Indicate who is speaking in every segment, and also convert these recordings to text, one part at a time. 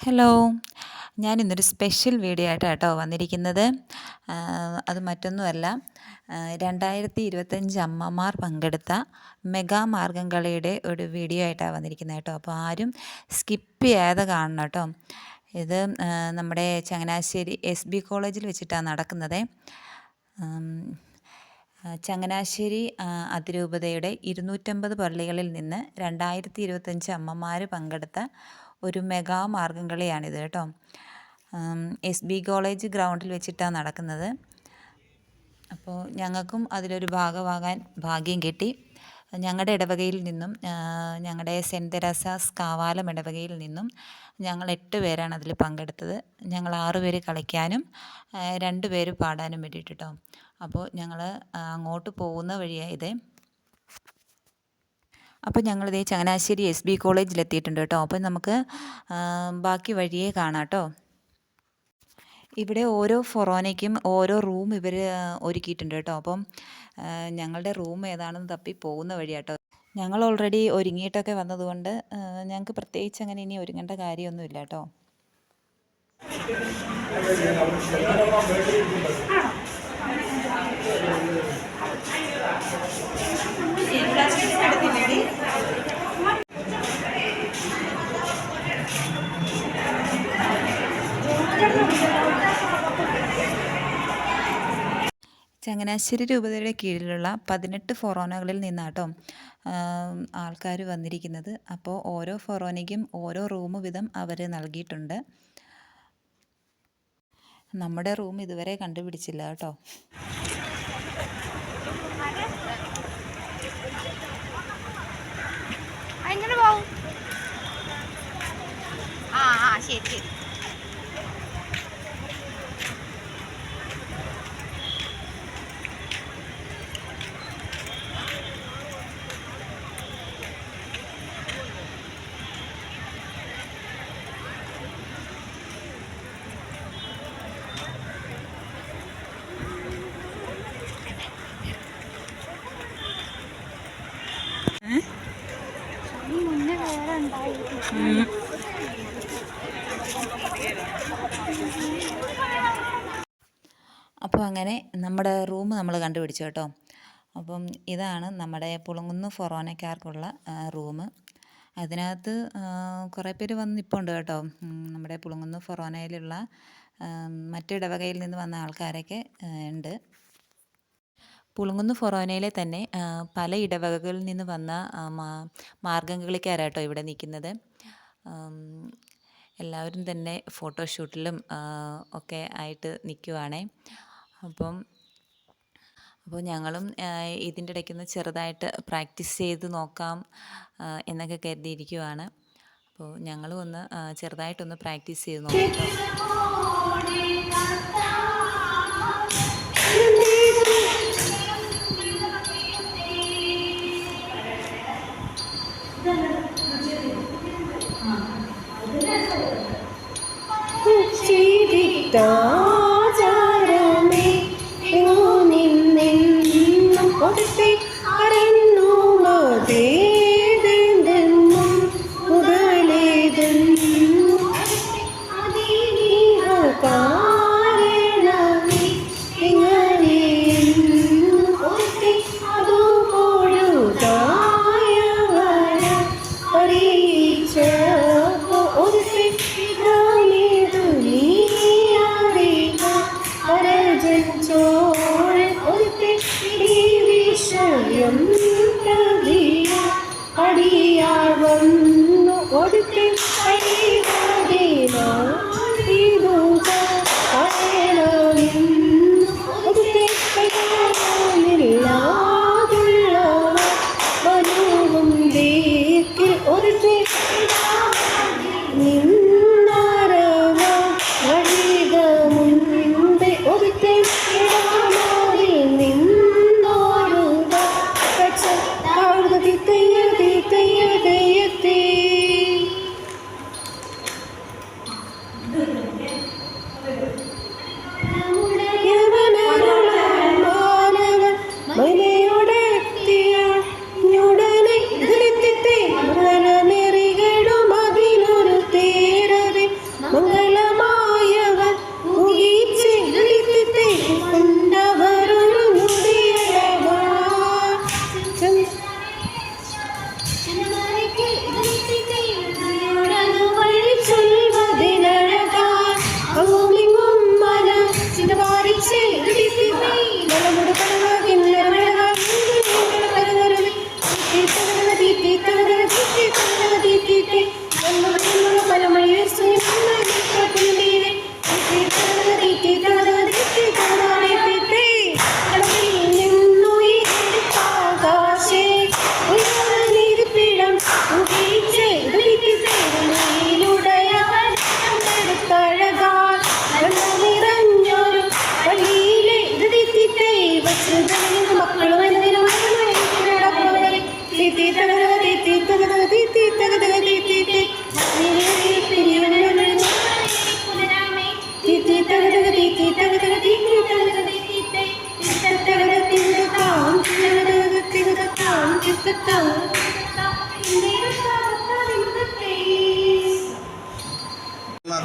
Speaker 1: Hello ഞാൻ ഇന്നൊരു special video ആയിട്ടാണ് കേട്ടോ വന്നിരിക്കുന്നത് അത് മറ്റൊന്നുമല്ല. രണ്ടായിരത്തി ഇരുപത്തഞ്ച് അമ്മമാർ പങ്കെടുത്ത മെഗാ മാർഗം കളിയുടെ ഒരു വീഡിയോ ആയിട്ടാണ് വന്നിരിക്കുന്നത് കേട്ടോ. അപ്പോൾ ആരും സ്കിപ്പ് ചെയ്യാതെ കാണണം കേട്ടോ. ഇത് നമ്മുടെ ചങ്ങനാശ്ശേരി എസ് ബി കോളേജിൽ വെച്ചിട്ടാണ് നടക്കുന്നത്. ചങ്ങനാശ്ശേരി അതിരൂപതയുടെ ഇരുന്നൂറ്റമ്പത് പള്ളികളിൽ നിന്ന് രണ്ടായിരത്തി ഇരുപത്തഞ്ച് അമ്മമാർ പങ്കെടുത്ത ഒരു മെഗാ മാർഗം കളിയാണിത് കേട്ടോ എസ് ബി കോളേജ് ഗ്രൗണ്ടിൽ വെച്ചിട്ടാണ് നടക്കുന്നത്. അപ്പോൾ ഞങ്ങൾക്കും അതിലൊരു ഭാഗമാകാൻ ഭാഗ്യം കിട്ടി. ഞങ്ങളുടെ ഇടവകയിൽ നിന്നും ഞങ്ങളുടെ സെന്റ് തെരേസാസ് കാവാലം ഇടവകയിൽ നിന്നും ഞങ്ങൾ എട്ട് പേരാണ് അതിൽ പങ്കെടുത്തത്. ഞങ്ങൾ ആറ് പേര് കളിക്കാനും രണ്ട് പേര് പാടാനും വേണ്ടിയിട്ട് കേട്ടോ. അപ്പോൾ ഞങ്ങൾ അങ്ങോട്ട് പോകുന്ന വഴിയായത് അപ്പോൾ ഞങ്ങളിതേ ചങ്ങനാശ്ശേരി എസ് ബി കോളേജിലെത്തിയിട്ടുണ്ട് കേട്ടോ. അപ്പോൾ നമുക്ക് ബാക്കി വഴിയേ കാണാം കേട്ടോ. ഇവിടെ ഓരോ ഫൊറോനയ്ക്കും ഓരോ റൂം ഇവർ ഒരുക്കിയിട്ടുണ്ട് കേട്ടോ. അപ്പം ഞങ്ങളുടെ റൂം ഏതാണെന്ന് തപ്പി പോകുന്ന വഴിയാട്ടോ ഞങ്ങൾ ഓൾറെഡി ഒരുങ്ങിയിട്ടൊക്കെ വന്നതുകൊണ്ട് ഞങ്ങൾക്ക് പ്രത്യേകിച്ച് അങ്ങനെ ഇനി ഒരുങ്ങേണ്ട കാര്യമൊന്നുമില്ല കേട്ടോ. ചങ്ങനാശ്ശേരി രൂപതയുടെ കീഴിലുള്ള പതിനെട്ട് ഫൊറോനകളിൽ നിന്നാട്ടോ ആൾക്കാർ വന്നിരിക്കുന്നത്. അപ്പോൾ ഓരോ ഫൊറോനയ്ക്കും ഓരോ റൂം വിധം അവർ നൽകിയിട്ടുണ്ട്. നമ്മുടെ റൂം ഇതുവരെ കണ്ടുപിടിച്ചില്ല കേട്ടോ.
Speaker 2: ആ ആ ശരി ശരി.
Speaker 1: അപ്പോൾ അങ്ങനെ നമ്മുടെ റൂം നമ്മൾ കണ്ടുപിടിച്ചു കേട്ടോ. അപ്പം ഇതാണ് നമ്മുടെ പുളുങ്ങുന്നു ഫൊറോനക്കാർക്കുള്ള റൂം. അതിനകത്ത് കുറേ പേര് വന്ന് നിൽപ്പുണ്ട് കേട്ടോ നമ്മുടെ പുളുങ്ങുന്നു ഫൊറോനയിലുള്ള മറ്റിടവകയിൽ നിന്ന് വന്ന ആൾക്കാരൊക്കെ ഉണ്ട്. പുളുങ്ങുന്നു ഫൊറോനയിലെ തന്നെ പല ഇടവകകളിൽ നിന്ന് വന്ന മാർഗംകളിക്കാരാട്ടോ ഇവിടെ നിൽക്കുന്നത്. എല്ലാവരും തന്നെ ഫോട്ടോഷൂട്ടിലും ഒക്കെ ആയിട്ട് നിൽക്കുവാണേ. അപ്പം അപ്പോൾ ഞങ്ങളും ഇതിന്റെ ഇടയ്ക്കൊന്ന് ചെറുതായിട്ട് പ്രാക്ടീസ് ചെയ്ത് നോക്കാം എന്നൊക്കെ കരുതിയിരിക്കുവാണ്. അപ്പോൾ ഞങ്ങളും ഒന്ന് ചെറുതായിട്ടൊന്ന് പ്രാക്ടീസ് ചെയ്ത് നോക്കാം.
Speaker 3: Então,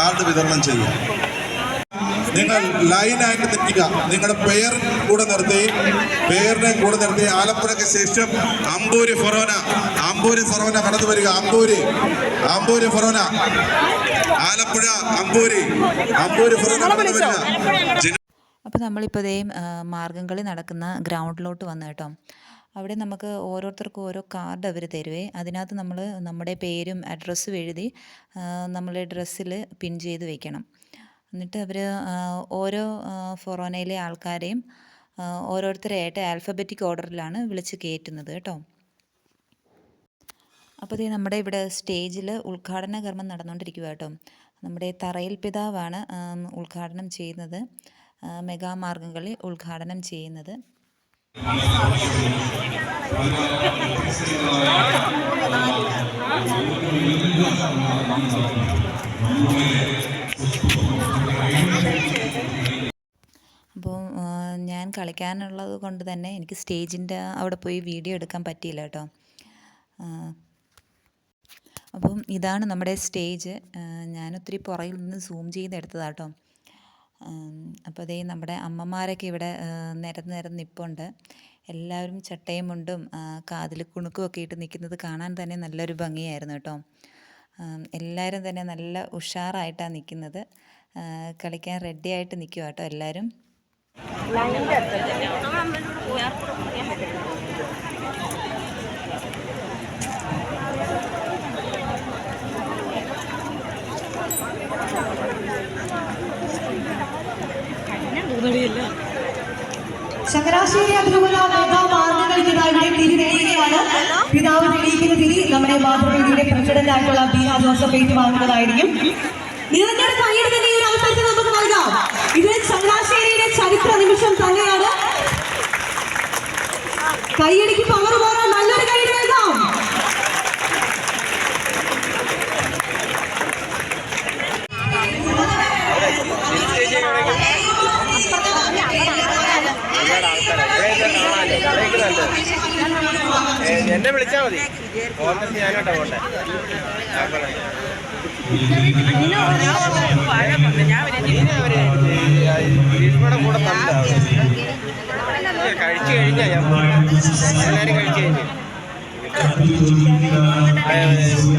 Speaker 4: കാർഡ് വിതരണം ചെയ്യുക നിങ്ങൾ ലൈനായിട്ട് നിൽക്കുക. നിങ്ങളുടെ പേർ കൂടെ നിർത്തി. പേരിനെ കൂടെ നിർത്തി. ആലപ്പുഴയ്ക്ക് ശേഷം അമ്പൂരി ഫൊറോന. അമ്പൂരി ഫൊറോന കടന്നു വരിക. അമ്പൂരി. അമ്പൂരി ഫൊറോന. ആലപ്പുഴ അമ്പൂരി. അമ്പൂരി ഫൊറോന കടന്നു വരിക.
Speaker 1: അപ്പോൾ നമ്മളിപ്പോൾ ഇതേ മാർഗംകളി നടക്കുന്ന ഗ്രൗണ്ടിലോട്ട് വന്നു കേട്ടോ. അവിടെ നമുക്ക് ഓരോരുത്തർക്കും ഓരോ കാർഡ് അവർ തരുവേ. അതിനകത്ത് നമ്മൾ നമ്മുടെ പേരും അഡ്രസ്സും എഴുതി നമ്മളെ ഡ്രസ്സിൽ പിൻ ചെയ്ത് വെക്കണം. എന്നിട്ട് അവർ ഓരോ ഫൊറോനയിലെ ആൾക്കാരെയും ഓരോരുത്തരെയായിട്ട് ആൽഫബറ്റിക് ഓർഡറിലാണ് വിളിച്ച് കയറ്റുന്നത് കേട്ടോ. അപ്പോൾ ഇത് നമ്മുടെ ഇവിടെ സ്റ്റേജിൽ ഉദ്ഘാടന കർമ്മം നടന്നുകൊണ്ടിരിക്കുക കേട്ടോ. നമ്മുടെ തറയിൽ പിതാവാണ് ഉദ്ഘാടനം ചെയ്യുന്നത്. മെഗാമാർഗംകളി മെഗാ മാർഗംകളി ഉദ്ഘാടനം ചെയ്യുന്നത്. അപ്പോൾ ഞാൻ കളിക്കാനുള്ളത് കൊണ്ട് തന്നെ എനിക്ക് സ്റ്റേജിന്റെ അവിടെ പോയി വീഡിയോ എടുക്കാൻ പറ്റിയില്ല കേട്ടോ. അപ്പം ഇതാണ് നമ്മുടെ സ്റ്റേജ്. ഞാനൊത്തിരി പുറകിൽ നിന്ന് സൂം ചെയ്ത് എടുത്തതാണ് കേട്ടോ. അപ്പോൾ അതേ നമ്മുടെ അമ്മമാരൊക്കെ ഇവിടെ നിരന്ന് നിരന്ന് നിൽപ്പുണ്ട് എല്ലാവരും ചട്ടയും മുണ്ടും കാതിൽ കുണുക്കും ഒക്കെ ഇട്ട് നിൽക്കുന്നത് കാണാൻ തന്നെ നല്ലൊരു ഭംഗിയായിരുന്നു കേട്ടോ. എല്ലാവരും തന്നെ നല്ല ഉഷാറായിട്ടാണ് നിൽക്കുന്നത് കളിക്കാൻ റെഡി ആയിട്ട് നിൽക്കുക കേട്ടോ എല്ലാവരും.
Speaker 5: ചങ്ങനാശ്ശേരി പിതാവ് നമ്മുടെ മാതൃഭൂമിയുടെ പ്രസിഡന്റ് ആയിട്ടുള്ള ജോസഫ് ഏറ്റു വാങ്ങുന്നതായിരിക്കും ഒരു നമുക്ക് നൽകാം. ഇത് ചരിത്ര നിമിഷം തന്നെയാണ്. കൈയടിക്ക് പവർ പോരാൻ നല്ലൊരു കൈയ്യടി നൽകാം
Speaker 6: എന്നെ വിളിച്ചാ മതി. ഓർമ്മ ഞാനോട്ടാ പോട്ടെ ഗ്രീഷ്മയുടെ കൂടെ തല്ല കഴിച്ചു കഴിഞ്ഞാ ഞാൻ എല്ലാരും കഴിച്ചു കഴിഞ്ഞു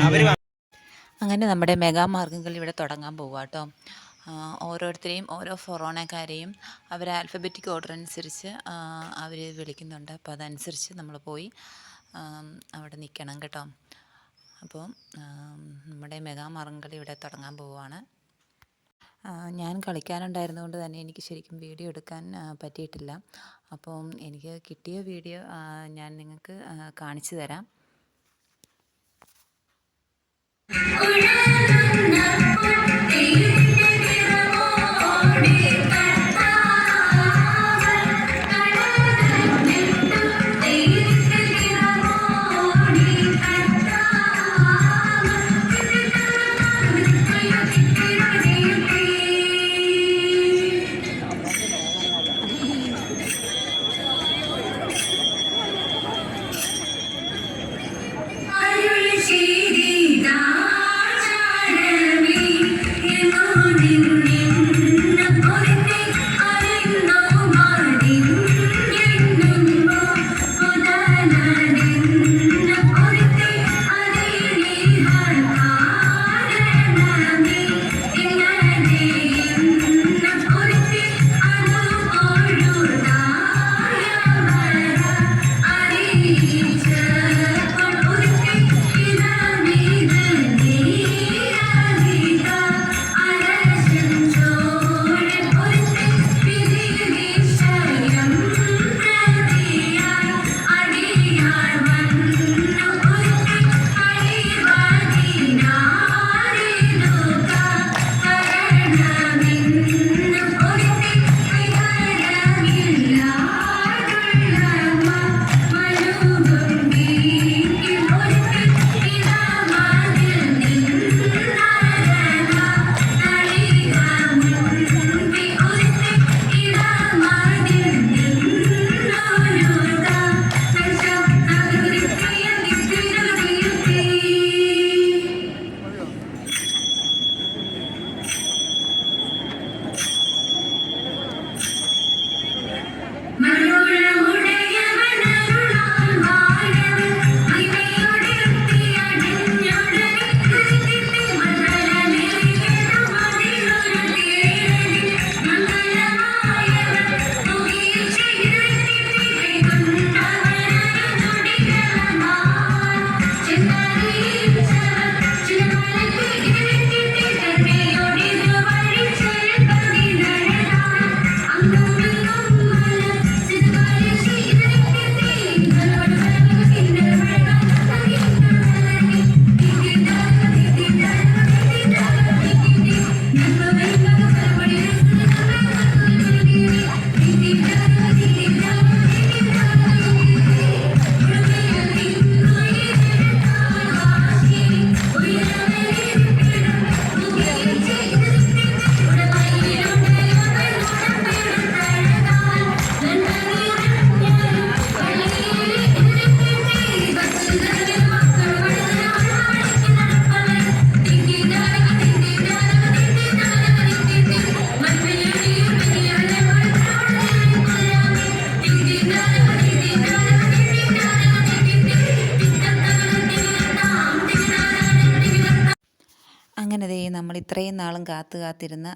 Speaker 6: അവർ
Speaker 1: അങ്ങനെ നമ്മുടെ മെഗാ മാർഗംകളി ഇവിടെ തുടങ്ങാൻ പോവുക കേട്ടോ. ഓരോരുത്തരെയും ഓരോ ഫൊറോണക്കാരെയും അവർ ആൽഫബറ്റിക് ഓർഡർ അനുസരിച്ച് അവർ വിളിക്കുന്നുണ്ട്. അപ്പോൾ അതനുസരിച്ച് നമ്മൾ പോയി അവിടെ നിൽക്കണം കേട്ടോ. അപ്പോൾ നമ്മുടെ മെഗാ മറങ്കളി ഇവിടെ തുടങ്ങാൻ പോവുകയാണ് ഞാൻ ഞാൻ കളിക്കാനുണ്ടായിരുന്നതുകൊണ്ട് തന്നെ എനിക്ക് ശരിക്കും വീഡിയോ എടുക്കാൻ പറ്റിയിട്ടില്ല. അപ്പോൾ എനിക്ക് കിട്ടിയ വീഡിയോ ഞാൻ നിങ്ങൾക്ക് കാണിച്ചു തരാം.
Speaker 7: അരുൾ
Speaker 1: ഇത്രയും നാളും കാത്തു കാത്തിരുന്ന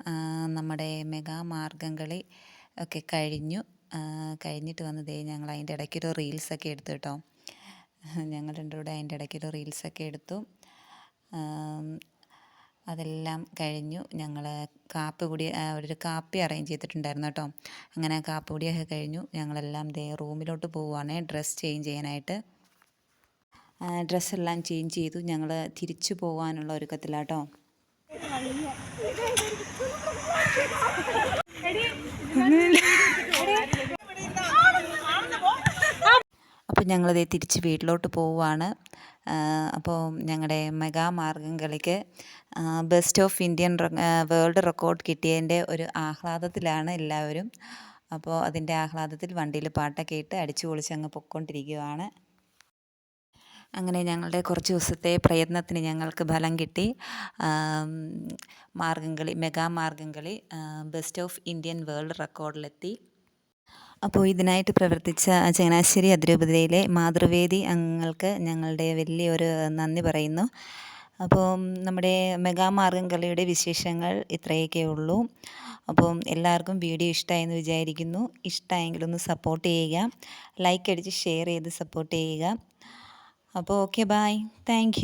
Speaker 1: നമ്മുടെ മെഗാ മാർഗംകളി ഒക്കെ കഴിഞ്ഞു. കഴിഞ്ഞിട്ട് വന്നതേ ഞങ്ങൾ അതിന്റെ ഇടയ്ക്കൊരു റീൽസൊക്കെ എടുത്തു കേട്ടോ. ഞങ്ങൾ രണ്ടു കൂടെ അതിന്റെ ഇടയ്ക്കൊരു റീൽസൊക്കെ എടുത്തു. അതെല്ലാം കഴിഞ്ഞു. ഞങ്ങൾ കാപ്പി കൂടി ഒരു കാപ്പി അറേഞ്ച് ചെയ്തിട്ടുണ്ടായിരുന്നു കേട്ടോ. അങ്ങനെ കാപ്പി കൂടിയൊക്കെ കഴിഞ്ഞു. ഞങ്ങളെല്ലാം ദേ റൂമിലോട്ട് പോവുകയാണ് ഡ്രസ്സ് ചേഞ്ച് ചെയ്യാനായിട്ട്. ഡ്രസ്സെല്ലാം ചേഞ്ച് ചെയ്തു. ഞങ്ങൾ തിരിച്ചു പോകാനുള്ള ഒരുക്കത്തിലാട്ടോ അപ്പോൾ ഞങ്ങളിത് തിരിച്ച് വീട്ടിലോട്ട് പോവുകയാണ് അപ്പോൾ ഞങ്ങളുടെ മെഗാ മാർഗം കളിക്ക് best of Indian world record കിട്ടിയതിന്റെ ഒരു ആഹ്ലാദത്തിലാണ് എല്ലാവരും. അപ്പോൾ അതിന്റെ ആഹ്ലാദത്തിൽ വണ്ടിയിൽ പാട്ടൊക്കെ ഇട്ട് അടിച്ചു പൊളിച്ച് അങ്ങ് പൊയ്ക്കൊണ്ടിരിക്കുകയാണ് അങ്ങനെ ഞങ്ങളുടെ കുറച്ച് ദിവസത്തെ പ്രയത്നത്തിന് ഞങ്ങൾക്ക് ഫലം കിട്ടി. Margamkali mega Margamkali best of Indian world റെക്കോർഡിലെത്തി. അപ്പോൾ ഇതിനായിട്ട് പ്രവർത്തിച്ച ചങ്ങനാശ്ശേരി അതിരൂപതയിലെ മാതൃവേദി അംഗങ്ങൾക്ക് ഞങ്ങളുടെ വലിയൊരു നന്ദി പറയുന്നു. അപ്പോൾ നമ്മുടെ മെഗാമാർഗം കളിയുടെ വിശേഷങ്ങൾ ഇത്രയൊക്കെ ഉള്ളൂ. അപ്പോൾ എല്ലാവർക്കും വീഡിയോ ഇഷ്ടമായെന്ന് വിചാരിക്കുന്നു. ഇഷ്ടമായെങ്കിൽ ഒന്ന് സപ്പോർട്ട് ചെയ്യുക. ലൈക്ക് അടിച്ച് ഷെയർ ചെയ്ത് സപ്പോർട്ട് ചെയ്യുക. അപ്പോൾ ഓക്കെ ബായ് താങ്ക്